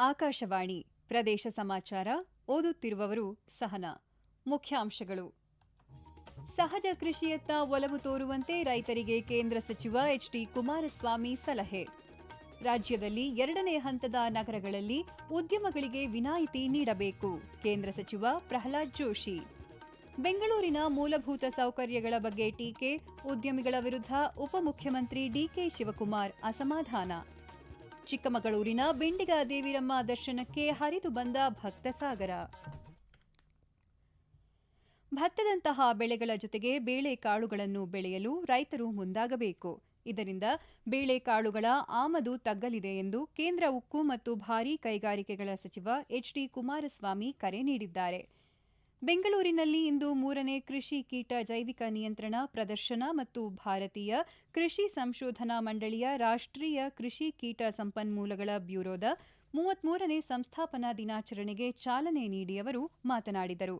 ಆಕಾಶವಾಣಿ ಪ್ರದೇಶ ಸಮಾಚಾರ ಓದುತ್ತಿರುವವರು ಸಹನ. ಮುಖ್ಯಾಂಶಗಳು. ಸಹಜ ಕೃಷಿಯತ್ತ ಒಲವು ತೋರುವಂತೆ ರೈತರಿಗೆ ಕೇಂದ್ರ ಸಚಿವ ಎಚ್ಡಿ ಕುಮಾರಸ್ವಾಮಿ ಸಲಹೆ. ರಾಜ್ಯದಲ್ಲಿ ಎರಡನೇ ಹಂತದ ನಗರಗಳಲ್ಲಿ ಉದ್ಯಮಗಳಿಗೆ ವಿನಾಯಿತಿ ನೀಡಬೇಕು, ಕೇಂದ್ರ ಸಚಿವ ಪ್ರಹ್ಲಾದ್ ಜೋಶಿ. ಬೆಂಗಳೂರಿನ ಮೂಲಭೂತ ಸೌಕರ್ಯಗಳ ಬಗ್ಗೆ ಟೀಕೆ, ಉದ್ಯಮಿಗಳ ವಿರುದ್ಧ ಉಪಮುಖ್ಯಮಂತ್ರಿ ಡಿಕೆ ಶಿವಕುಮಾರ್ ಅಸಮಾಧಾನ. ಚಿಕ್ಕಮಗಳೂರಿನ ಬಿಂಡಿಗ ದೇವಿರಮ್ಮ ದರ್ಶನಕ್ಕೆ ಹರಿದು ಬಂದ ಭಕ್ತಸಾಗರ. ಭತ್ತದಂತಹ ಬೆಳೆಗಳ ಜೊತೆಗೆ ಬೇಳೆಕಾಳುಗಳನ್ನು ಬೆಳೆಯಲು ರೈತರು ಮುಂದಾಗಬೇಕು. ಇದರಿಂದ ಬೇಳೆಕಾಳುಗಳ ಆಮದು ತಗ್ಗಲಿದೆ ಎಂದು ಕೇಂದ್ರ ಉಕ್ಕು ಮತ್ತು ಭಾರೀ ಕೈಗಾರಿಕೆಗಳ ಸಚಿವ ಎಚ್ಡಿ ಕುಮಾರಸ್ವಾಮಿ ಕರೆ ನೀಡಿದ್ದಾರೆ. ಬೆಂಗಳೂರಿನಲ್ಲಿ ಇಂದು ಮೂರನೇ ಕೃಷಿ ಕೀಟ ಜೈವಿಕ ನಿಯಂತ್ರಣ, ಪ್ರದರ್ಶನ ಮತ್ತು ಭಾರತೀಯ ಕೃಷಿ ಸಂಶೋಧನಾ ಮಂಡಳಿಯ ರಾಷ್ಟ್ರೀಯ ಕೃಷಿ ಕೀಟ ಸಂಪನ್ಮೂಲಗಳ ಬ್ಯೂರೋದ ಮೂವತ್ಮೂರನೇ ಸಂಸ್ಥಾಪನಾ ದಿನಾಚರಣೆಗೆ ಚಾಲನೆ ನೀಡಿ ಅವರು ಮಾತನಾಡಿದರು.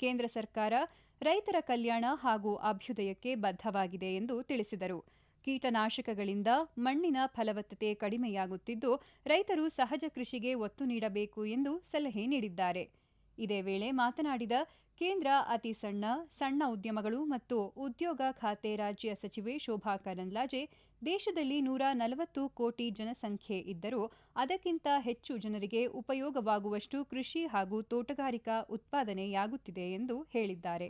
ಕೇಂದ್ರ ಸರ್ಕಾರ ರೈತರ ಕಲ್ಯಾಣ ಹಾಗೂ ಅಭ್ಯುದಯಕ್ಕೆ ಬದ್ಧವಾಗಿದೆ ಎಂದು ತಿಳಿಸಿದರು. ಕೀಟನಾಶಕಗಳಿಂದ ಮಣ್ಣಿನ ಫಲವತ್ತತೆ ಕಡಿಮೆಯಾಗುತ್ತಿದ್ದು, ರೈತರು ಸಹಜ ಕೃಷಿಗೆ ಒತ್ತು ನೀಡಬೇಕು ಎಂದು ಸಲಹೆ ನೀಡಿದ್ದಾರೆ. ಇದೇ ವೇಳೆ ಮಾತನಾಡಿದ ಕೇಂದ್ರ ಅತಿ ಸಣ್ಣ ಸಣ್ಣ ಉದ್ಯಮಗಳು ಮತ್ತು ಉದ್ಯೋಗ ಖಾತೆ ರಾಜ್ಯ ಸಚಿವೆ ಶೋಭಾ ಕರಂದ್ಲಾಜೆ ದೇಶದಲ್ಲಿ ನೂರ ನಲವತ್ತು ಕೋಟಿ ಜನಸಂಖ್ಯೆ ಇದ್ದರೂ ಅದಕ್ಕಿಂತ ಹೆಚ್ಚು ಜನರಿಗೆ ಉಪಯೋಗವಾಗುವಷ್ಟು ಕೃಷಿ ಹಾಗೂ ತೋಟಗಾರಿಕಾ ಉತ್ಪಾದನೆಯಾಗುತ್ತಿದೆ ಎಂದು ಹೇಳಿದ್ದಾರೆ.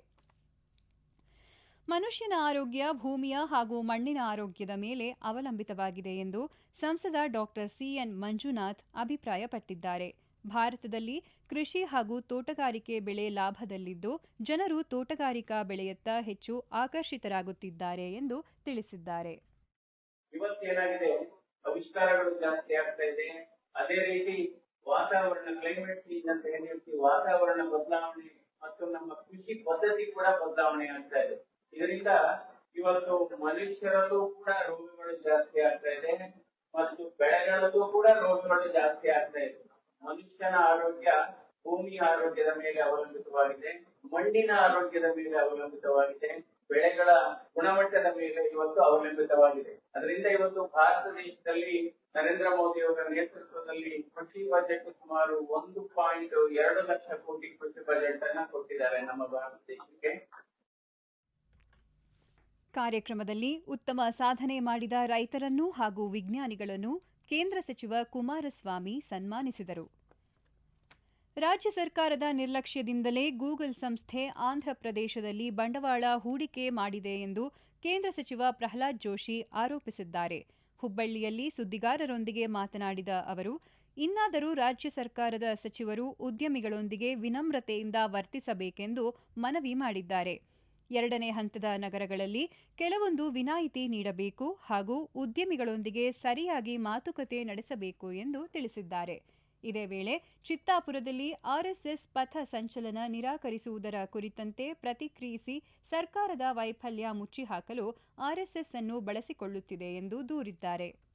ಮನುಷ್ಯನ ಆರೋಗ್ಯ, ಭೂಮಿಯ ಹಾಗೂ ಮಣ್ಣಿನ ಆರೋಗ್ಯದ ಮೇಲೆ ಅವಲಂಬಿತವಾಗಿದೆ ಎಂದು ಸಂಸದ ಡಾಕ್ಟರ್ ಸಿಎನ್ ಮಂಜುನಾಥ್ ಅಭಿಪ್ರಾಯಪಟ್ಟಿದ್ದಾರೆ. ಭಾರತದಲ್ಲಿ ಕೃಷಿ ಹಾಗೂ ತೋಟಗಾರಿಕೆ ಬೆಳೆ ಲಾಭದಲ್ಲಿದ್ದು, ಜನರು ತೋಟಗಾರಿಕಾ ಬೆಳೆಯತ್ತ ಹೆಚ್ಚು ಆಕರ್ಷಿತರಾಗುತ್ತಿದ್ದಾರೆ ಎಂದು ತಿಳಿಸಿದ್ದಾರೆ. ಆವಿಷ್ಕಾರಗಳು ಜಾಸ್ತಿ ಆಗ್ತಾ ಇದೆ. ಅದೇ ರೀತಿ ವಾತಾವರಣ ಕ್ಲೈಮೇಟ್ ಚೇಂಜ್ ಅಂತ ಏನ್ ಹೇಳ್ತೀವಿ ವಾತಾವರಣ ಬದಲಾವಣೆ ಮತ್ತು ನಮ್ಮ ಕೃಷಿ ಪದ್ಧತಿ ಕೂಡ ಬದಲಾವಣೆ ಆಗ್ತಾ ಇದೆ. ಇದರಿಂದ ಇವತ್ತು ಮನುಷ್ಯರಲ್ಲೂ ಕೂಡ ರೋಗಗಳು ಜಾಸ್ತಿ ಆಗ್ತಾ ಇದೆ ಮತ್ತು ಬೆಳೆಗಳಲ್ಲೂ ಕೂಡ ರೋಗಗಳು ಜಾಸ್ತಿ ಆಗ್ತಾ ಇದೆ. ಮನುಷ್ಯನ ಆರೋಗ್ಯ ಭೂಮಿಯ ಆರೋಗ್ಯದ ಮೇಲೆ ಅವಲಂಬಿತವಾಗಿದೆ, ಮಣ್ಣಿನ ಆರೋಗ್ಯದ ಮೇಲೆ ಅವಲಂಬಿತವಾಗಿದೆ, ಬೆಳೆಗಳ ಗುಣಮಟ್ಟದ ಮೇಲೆ ಇವತ್ತು ಅವಲಂಬಿತವಾಗಿದೆ. ಅದರಿಂದ ಇವತ್ತು ಭಾರತ ದೇಶದಲ್ಲಿ ನರೇಂದ್ರ ಮೋದಿ ಅವರ ನೇತೃತ್ವದಲ್ಲಿ ಕೃಷಿ ಬಜೆಟ್ ಸುಮಾರು ಒಂದು ಪಾಯಿಂಟ್ ಎರಡು ಲಕ್ಷ ಕೋಟಿ ಕೃಷಿ ಬಜೆಟ್ ಅನ್ನ ಕೊಟ್ಟಿದ್ದಾರೆ ನಮ್ಮ ಭಾರತ ದೇಶಕ್ಕೆ. ಕಾರ್ಯಕ್ರಮದಲ್ಲಿ ಉತ್ತಮ ಸಾಧನೆ ಮಾಡಿದ ರೈತರನ್ನು ಹಾಗೂ ವಿಜ್ಞಾನಿಗಳನ್ನು ಕೇಂದ್ರ ಸಚಿವ ಕುಮಾರಸ್ವಾಮಿ ಸನ್ಮಾನಿಸಿದರು. ರಾಜ್ಯ ಸರ್ಕಾರದ ನಿರ್ಲಕ್ಷ್ಯದಿಂದಲೇ ಗೂಗಲ್ ಸಂಸ್ಥೆ ಆಂಧ್ರಪ್ರದೇಶದಲ್ಲಿ ಬಂಡವಾಳ ಹೂಡಿಕೆ ಮಾಡಿದೆ ಎಂದು ಕೇಂದ್ರ ಸಚಿವ ಪ್ರಹ್ಲಾದ್ ಜೋಶಿ ಆರೋಪಿಸಿದ್ದಾರೆ. ಹುಬ್ಬಳ್ಳಿಯಲ್ಲಿ ಸುದ್ದಿಗಾರರೊಂದಿಗೆ ಮಾತನಾಡಿದ ಅವರು, ಇನ್ನಾದರೂ ರಾಜ್ಯ ಸರ್ಕಾರದ ಸಚಿವರು ಉದ್ಯಮಿಗಳೊಂದಿಗೆ ವಿನಮ್ರತೆಯಿಂದ ವರ್ತಿಸಬೇಕೆಂದು ಮನವಿ ಮಾಡಿದ್ದಾರೆ. ಎರಡನೇ ಹಂತದ ನಗರಗಳಲ್ಲಿ ಕೆಲವೊಂದು ವಿನಾಯಿತಿ ನೀಡಬೇಕು ಹಾಗೂ ಉದ್ಯಮಿಗಳೊಂದಿಗೆ ಸರಿಯಾಗಿ ಮಾತುಕತೆ ನಡೆಸಬೇಕು ಎಂದು ತಿಳಿಸಿದ್ದಾರೆ. ಇದೇ ವೇಳೆ ಚಿತ್ತಾಪುರದಲ್ಲಿ ಆರ್ಎಸ್ಎಸ್ ಪಥ ಸಂಚಲನ ನಿರಾಕರಿಸುವುದರ ಕುರಿತಂತೆ ಪ್ರತಿಕ್ರಿಯಿಸಿ ಸರ್ಕಾರದ ವೈಫಲ್ಯ ಮುಚ್ಚಿಹಾಕಲು ಆರ್ಎಸ್ಎಸ್ ಅನ್ನು ಬಳಸಿಕೊಳ್ಳುತ್ತಿದೆ ಎಂದು ದೂರಿದ್ದಾರೆ.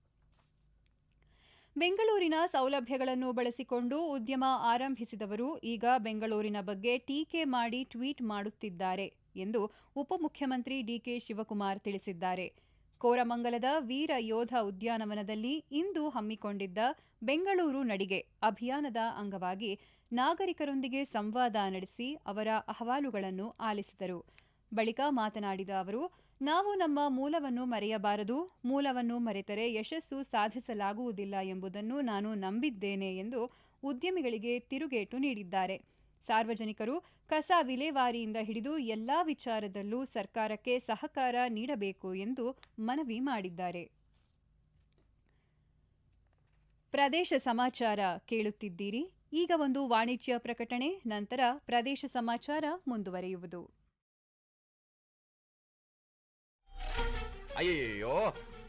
ಬೆಂಗಳೂರಿನ ಸೌಲಭ್ಯಗಳನ್ನು ಬಳಸಿಕೊಂಡು ಉದ್ಯಮ ಆರಂಭಿಸಿದವರು ಈಗ ಬೆಂಗಳೂರಿನ ಬಗ್ಗೆ ಟೀಕೆ ಮಾಡಿ ಟ್ವೀಟ್ ಮಾಡುತ್ತಿದ್ದಾರೆ. ಎಂದು ಉಪಮುಖ್ಯಮಂತ್ರಿ ಡಿಕೆ ಶಿವಕುಮಾರ್ ತಿಳಿಸಿದ್ದಾರೆ. ಕೋರಮಂಗಲದ ವೀರ ಯೋಧ ಉದ್ಯಾನವನದಲ್ಲಿ ಇಂದು ಹಮ್ಮಿಕೊಂಡಿದ್ದ ಬೆಂಗಳೂರು ನಡಿಗೆ ಅಭಿಯಾನದ ಅಂಗವಾಗಿ ನಾಗರಿಕರೊಂದಿಗೆ ಸಂವಾದ ನಡೆಸಿ ಅವರ ಅಹವಾಲುಗಳನ್ನು ಆಲಿಸಿದರು. ಬಳಿಕ ಮಾತನಾಡಿದ ಅವರು, ನಾವು ನಮ್ಮ ಮೂಲವನ್ನು ಮರೆಯಬಾರದು, ಮೂಲವನ್ನು ಮರೆತರೆ ಯಶಸ್ಸು ಸಾಧಿಸಲಾಗುವುದಿಲ್ಲ ಎಂಬುದನ್ನು ನಾನು ನಂಬಿದ್ದೇನೆ ಎಂದು ಉದ್ಯಮಿಗಳಿಗೆ ತಿರುಗೇಟು ನೀಡಿದ್ದಾರೆ. ಸಾರ್ವಜನಿಕರು ಕಸ ವಿಲೇವಾರಿಯಿಂದ ಹಿಡಿದು ಎಲ್ಲಾ ವಿಚಾರದಲ್ಲೂ ಸರ್ಕಾರಕ್ಕೆ ಸಹಕಾರ ನೀಡಬೇಕು ಎಂದು ಮನವಿ ಮಾಡಿದ್ದಾರೆ. ಪ್ರದೇಶ ಸಮಾಚಾರ ಕೇಳುತ್ತಿದ್ದೀರಿ. ಈಗ ಒಂದು ವಾಣಿಜ್ಯ ಪ್ರಕಟಣೆ, ನಂತರ ಪ್ರದೇಶ ಸಮಾಚಾರ ಮುಂದುವರಿಯುವುದು.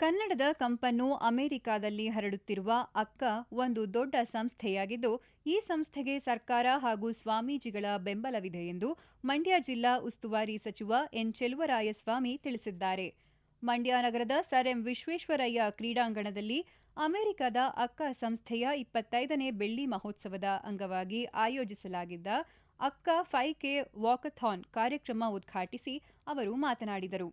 ಕನ್ನಡದ ಕಂಪನ್ನು ಅಮೆರಿಕಾದಲ್ಲಿ ಹರಡುತ್ತಿರುವ ಅಕ್ಕ ಒಂದು ದೊಡ್ಡ ಸಂಸ್ಥೆಯಾಗಿದ್ದು, ಈ ಸಂಸ್ಥೆಗೆ ಸರ್ಕಾರ ಹಾಗೂ ಸ್ವಾಮೀಜಿಗಳ ಬೆಂಬಲವಿದೆ ಎಂದು ಮಂಡ್ಯ ಜಿಲ್ಲಾ ಉಸ್ತುವಾರಿ ಸಚಿವ ಎನ್ ಚೆಲುವರಾಯಸ್ವಾಮಿ ತಿಳಿಸಿದ್ದಾರೆ. ಮಂಡ್ಯ ನಗರದ ಸರ್ ಎಂ ವಿಶ್ವೇಶ್ವರಯ್ಯ ಕ್ರೀಡಾಂಗಣದಲ್ಲಿ ಅಮೆರಿಕದ ಅಕ್ಕ ಸಂಸ್ಥೆಯ ಇಪ್ಪತ್ತೈದನೇ ಬೆಳ್ಳಿ ಮಹೋತ್ಸವದ ಅಂಗವಾಗಿ ಆಯೋಜಿಸಲಾಗಿದ್ದ ಅಕ್ಕ ಫೈ ಕೆ ವಾಕಥಾನ್ ಕಾರ್ಯಕ್ರಮ ಉದ್ಘಾಟಿಸಿ ಅವರು ಮಾತನಾಡಿದರು.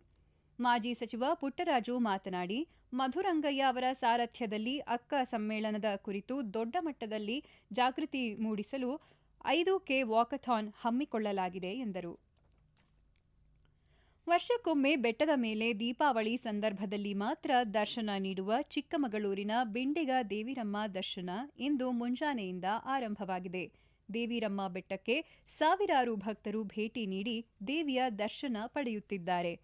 ಮಾಜಿ ಸಚಿವ ಪುಟ್ಟರಾಜು ಮಾತನಾಡಿ, ಮಧುರಂಗಯ್ಯ ಅವರ ಸಾರಥ್ಯದಲ್ಲಿ ಅಕ್ಕ ಸಮ್ಮೇಳನದ ಕುರಿತು ದೊಡ್ಡ ಮಟ್ಟದಲ್ಲಿ ಜಾಗೃತಿ ಮೂಡಿಸಲು ಐದು ಕೆ ವಾಕಥಾನ್ ಹಮ್ಮಿಕೊಳ್ಳಲಾಗಿದೆ ಎಂದರು. ವರ್ಷಕ್ಕೊಮ್ಮೆ ಬೆಟ್ಟದ ಮೇಲೆ ದೀಪಾವಳಿ ಸಂದರ್ಭದಲ್ಲಿ ಮಾತ್ರ ದರ್ಶನ ನೀಡುವ ಚಿಕ್ಕಮಗಳೂರಿನ ಬಿಂಡಿಗ ದೇವಿರಮ್ಮ ದರ್ಶನ ಇಂದು ಮುಂಜಾನೆಯಿಂದ ಆರಂಭವಾಗಿದೆ. ದೇವಿರಮ್ಮ ಬೆಟ್ಟಕ್ಕೆ ಸಾವಿರಾರು ಭಕ್ತರು ಭೇಟಿ ನೀಡಿ ದೇವಿಯ ದರ್ಶನ ಪಡೆಯುತ್ತಿದ್ದಾರೆ.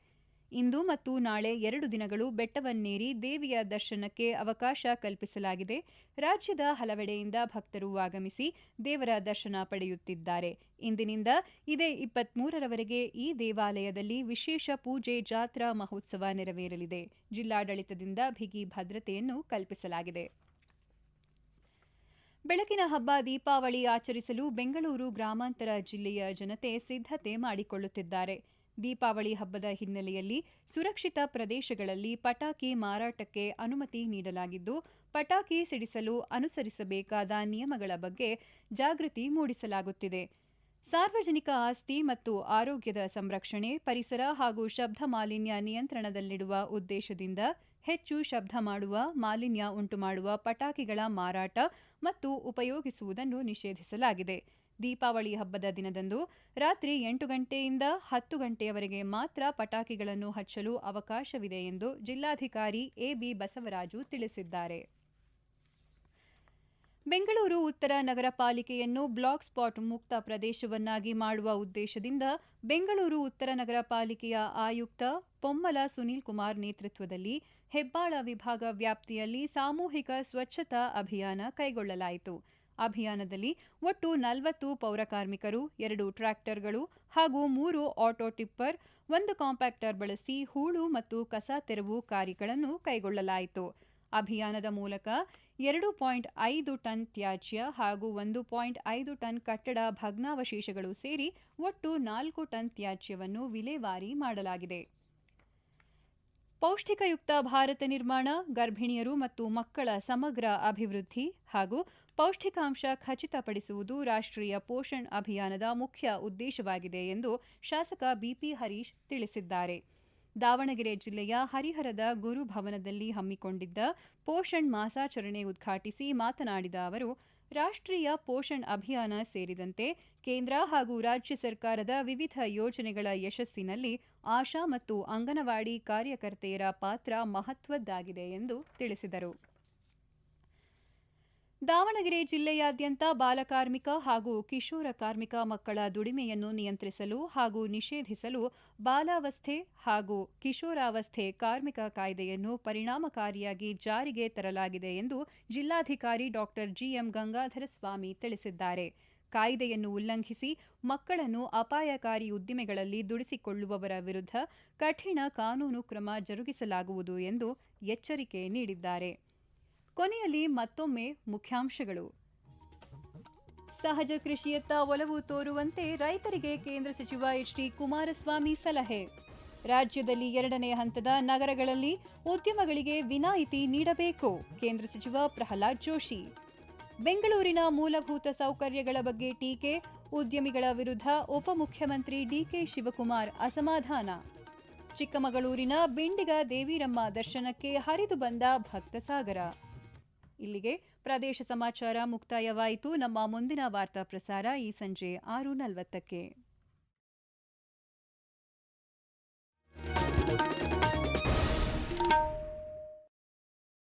ಇಂದು ಮತ್ತು ನಾಳೆ ಎರಡು ದಿನಗಳು ಬೆಟ್ಟವನ್ನೇರಿ ದೇವಿಯ ದರ್ಶನಕ್ಕೆ ಅವಕಾಶ ಕಲ್ಪಿಸಲಾಗಿದೆ. ರಾಜ್ಯದ ಹಲವೆಡೆಯಿಂದ ಭಕ್ತರು ಆಗಮಿಸಿ ದೇವರ ದರ್ಶನ ಪಡೆಯುತ್ತಿದ್ದಾರೆ. ಇಂದಿನಿಂದ ಇದೇ ಇಪ್ಪತ್ಮೂರರವರೆಗೆ ಈ ದೇವಾಲಯದಲ್ಲಿ ವಿಶೇಷ ಪೂಜೆ, ಜಾತ್ರಾ, ಮಹೋತ್ಸವ ನೆರವೇರಲಿದೆ. ಜಿಲ್ಲಾಡಳಿತದಿಂದ ಬಿಗಿ ಭದ್ರತೆಯನ್ನು ಕಲ್ಪಿಸಲಾಗಿದೆ. ಬೆಳಕಿನ ಹಬ್ಬ ದೀಪಾವಳಿ ಆಚರಿಸಲು ಬೆಂಗಳೂರು ಗ್ರಾಮಾಂತರ ಜಿಲ್ಲೆಯ ಜನತೆ ಸಿದ್ಧತೆ ಮಾಡಿಕೊಳ್ಳುತ್ತಿದ್ದಾರೆ. ದೀಪಾವಳಿ ಹಬ್ಬದ ಹಿನ್ನೆಲೆಯಲ್ಲಿ ಸುರಕ್ಷಿತ ಪ್ರದೇಶಗಳಲ್ಲಿ ಪಟಾಕಿ ಮಾರಾಟಕ್ಕೆ ಅನುಮತಿ ನೀಡಲಾಗಿದ್ದು, ಪಟಾಕಿ ಸಿಡಿಸಲು ಅನುಸರಿಸಬೇಕಾದ ನಿಯಮಗಳ ಬಗ್ಗೆ ಜಾಗೃತಿ ಮೂಡಿಸಲಾಗುತ್ತಿದೆ. ಸಾರ್ವಜನಿಕ ಆಸ್ತಿ ಮತ್ತು ಆರೋಗ್ಯದ ಸಂರಕ್ಷಣೆ, ಪರಿಸರ ಹಾಗೂ ಶಬ್ದ ಮಾಲಿನ್ಯ ನಿಯಂತ್ರಣದಲ್ಲಿಡುವ ಉದ್ದೇಶದಿಂದ ಹೆಚ್ಚು ಶಬ್ದ ಮಾಡುವ, ಮಾಲಿನ್ಯ ಉಂಟುಮಾಡುವ ಪಟಾಕಿಗಳ ಮಾರಾಟ ಮತ್ತು ಉಪಯೋಗಿಸುವುದನ್ನು ನಿಷೇಧಿಸಲಾಗಿದೆ. ದೀಪಾವಳಿ ಹಬ್ಬದ ದಿನದಂದು ರಾತ್ರಿ ಎಂಟು ಗಂಟೆಯಿಂದ ಹತ್ತು ಗಂಟೆಯವರೆಗೆ ಮಾತ್ರ ಪಟಾಕಿಗಳನ್ನು ಹಚ್ಚಲು ಅವಕಾಶವಿದೆ ಎಂದು ಜಿಲ್ಲಾಧಿಕಾರಿ ಎಬಿ ಬಸವರಾಜು ತಿಳಿಸಿದ್ದಾರೆ. ಬೆಂಗಳೂರು ಉತ್ತರ ನಗರ ಪಾಲಿಕೆಯನ್ನು ಬ್ಲಾಕ್ ಸ್ಪಾಟ್ ಮುಕ್ತ ಪ್ರದೇಶವನ್ನಾಗಿ ಮಾಡುವ ಉದ್ದೇಶದಿಂದ ಬೆಂಗಳೂರು ಉತ್ತರ ನಗರ ಪಾಲಿಕೆಯ ಆಯುಕ್ತ ಪೊಮ್ಮಲ ಸುನೀಲ್ ಕುಮಾರ್ ನೇತೃತ್ವದಲ್ಲಿ ಹೆಬ್ಬಾಳ ವಿಭಾಗ ವ್ಯಾಪ್ತಿಯಲ್ಲಿ ಸಾಮೂಹಿಕ ಸ್ವಚ್ಛತಾ ಅಭಿಯಾನ ಕೈಗೊಳ್ಳಲಾಯಿತು. ಅಭಿಯಾನದಲ್ಲಿ ಒಟ್ಟು ನಲವತ್ತು ಪೌರಕಾರ್ಮಿಕರು ಎರಡು ಟ್ರ್ಯಾಕ್ಟರ್ಗಳು ಹಾಗೂ ಮೂರು ಆಟೋ ಟಿಪ್ಪರ್, ಒಂದು ಕಾಂಪ್ಯಾಕ್ಟರ್ ಬಳಸಿ ಹೂಳು ಮತ್ತು ಕಸ ತೆರವು ಕಾರ್ಯಗಳನ್ನು ಕೈಗೊಳ್ಳಲಾಯಿತು. ಅಭಿಯಾನದ ಮೂಲಕ ಎರಡು ಪಾಯಿಂಟ್ ಐದು ಟನ್ ತ್ಯಾಜ್ಯ ಹಾಗೂ ಒಂದು ಪಾಯಿಂಟ್ ಐದು ಟನ್ ಕಟ್ಟಡ ಭಗ್ನಾವಶೇಷಗಳು ಸೇರಿ ಒಟ್ಟು ನಾಲ್ಕು ಟನ್ ತ್ಯಾಜ್ಯವನ್ನು ವಿಲೇವಾರಿ ಮಾಡಲಾಗಿದೆ. ಪೌಷ್ಟಿಕಯುಕ್ತ ಭಾರತ ನಿರ್ಮಾಣ, ಗರ್ಭಿಣಿಯರು ಮತ್ತು ಮಕ್ಕಳ ಸಮಗ್ರ ಅಭಿವೃದ್ಧಿ ಹಾಗೂ ಪೌಷ್ಟಿಕಾಂಶ ಖಚಿತಪಡಿಸುವುದು ರಾಷ್ಟ್ರೀಯ ಪೋಷಣ್ ಅಭಿಯಾನದ ಮುಖ್ಯ ಉದ್ದೇಶವಾಗಿದೆ ಎಂದು ಶಾಸಕ ಬಿಪಿ ಹರೀಶ್ ತಿಳಿಸಿದ್ದಾರೆ. ದಾವಣಗೆರೆ ಜಿಲ್ಲೆಯ ಹರಿಹರದ ಗುರುಭವನದಲ್ಲಿ ಹಮ್ಮಿಕೊಂಡಿದ್ದ ಪೋಷಣ್ ಮಾಸಾಚರಣೆ ಉದ್ಘಾಟಿಸಿ ಮಾತನಾಡಿದ ಅವರು ರಾಷ್ಟ್ರೀಯ ಪೋಷಣ್ ಅಭಿಯಾನ ಸೇರಿದಂತೆ ಕೇಂದ್ರ ಹಾಗೂ ರಾಜ್ಯ ಸರ್ಕಾರದ ವಿವಿಧ ಯೋಜನೆಗಳ ಯಶಸ್ಸಿನಲ್ಲಿ ಆಶಾ ಮತ್ತು ಅಂಗನವಾಡಿ ಕಾರ್ಯಕರ್ತೆಯರ ಪಾತ್ರ ಮಹತ್ವದ್ದಾಗಿದೆ ಎಂದು ತಿಳಿಸಿದರು. ದಾವಣಗೆರೆ ಜಿಲ್ಲೆಯಾದ್ಯಂತ ಬಾಲಕಾರ್ಮಿಕ ಹಾಗೂ ಕಿಶೋರ ಕಾರ್ಮಿಕ ಮಕ್ಕಳ ದುಡಿಮೆಯನ್ನು ನಿಯಂತ್ರಿಸಲು ಹಾಗೂ ನಿಷೇಧಿಸಲು ಬಾಲಾವಸ್ಥೆ ಹಾಗೂ ಕಿಶೋರಾವಸ್ಥೆ ಕಾರ್ಮಿಕ ಕಾಯ್ದೆಯನ್ನು ಪರಿಣಾಮಕಾರಿಯಾಗಿ ಜಾರಿಗೆ ತರಲಾಗಿದೆ ಎಂದು ಜಿಲ್ಲಾಧಿಕಾರಿ ಡಾ ಜಿಎಂ ಗಂಗಾಧರ ಸ್ವಾಮಿ ತಿಳಿಸಿದ್ದಾರೆ. ಕಾಯ್ದೆಯನ್ನು ಉಲ್ಲಂಘಿಸಿ ಮಕ್ಕಳನ್ನು ಅಪಾಯಕಾರಿ ಉದ್ದಿಮೆಗಳಲ್ಲಿ ದುಡಿಸಿಕೊಳ್ಳುವವರ ವಿರುದ್ಧ ಕಠಿಣ ಕಾನೂನು ಕ್ರಮ ಜರುಗಿಸಲಾಗುವುದು ಎಂದು ಎಚ್ಚರಿಕೆ ನೀಡಿದ್ದಾರೆ. ಕೊನೆಯಲ್ಲಿ ಮತ್ತೊಮ್ಮೆ ಮುಖ್ಯಾಂಶಗಳು. ಸಹಜ ಕೃಷಿಯತ್ತ ಒಲವು ತೋರುವಂತೆ ರೈತರಿಗೆ ಕೇಂದ್ರ ಸಚಿವ ಎಚ್ ಡಿ ಕುಮಾರಸ್ವಾಮಿ ಸಲಹೆ. ರಾಜ್ಯದಲ್ಲಿ ಎರಡನೇ ಹಂತದ ನಗರಗಳಲ್ಲಿ ಉದ್ಯಮಗಳಿಗೆ ವಿನಾಯಿತಿ ನೀಡಬೇಕು, ಕೇಂದ್ರ ಸಚಿವ ಪ್ರಹ್ಲಾದ್ ಜೋಶಿ. ಬೆಂಗಳೂರಿನ ಮೂಲಭೂತ ಸೌಕರ್ಯಗಳ ಬಗ್ಗೆ ಟೀಕೆ, ಉದ್ಯಮಿಗಳ ವಿರುದ್ಧ ಉಪಮುಖ್ಯಮಂತ್ರಿ ಡಿಕೆ ಶಿವಕುಮಾರ್ ಅಸಮಾಧಾನ. ಚಿಕ್ಕಮಗಳೂರಿನ ಬಿಂಡಿಗ ದೇವಿರಮ್ಮ ದರ್ಶನಕ್ಕೆ ಹರಿದು ಬಂದ ಭಕ್ತಸಾಗರ. ಇಲ್ಲಿಗೆ ಪ್ರದೇಶ ಸಮಾಚಾರ ಮುಕ್ತಾಯವಾಯಿತು. ನಮ್ಮ ಮುಂದಿನ ವಾರ್ತಾ ಪ್ರಸಾರ ಈ ಸಂಜೆ ಆರು ನಲವತ್ತಕ್ಕೆ.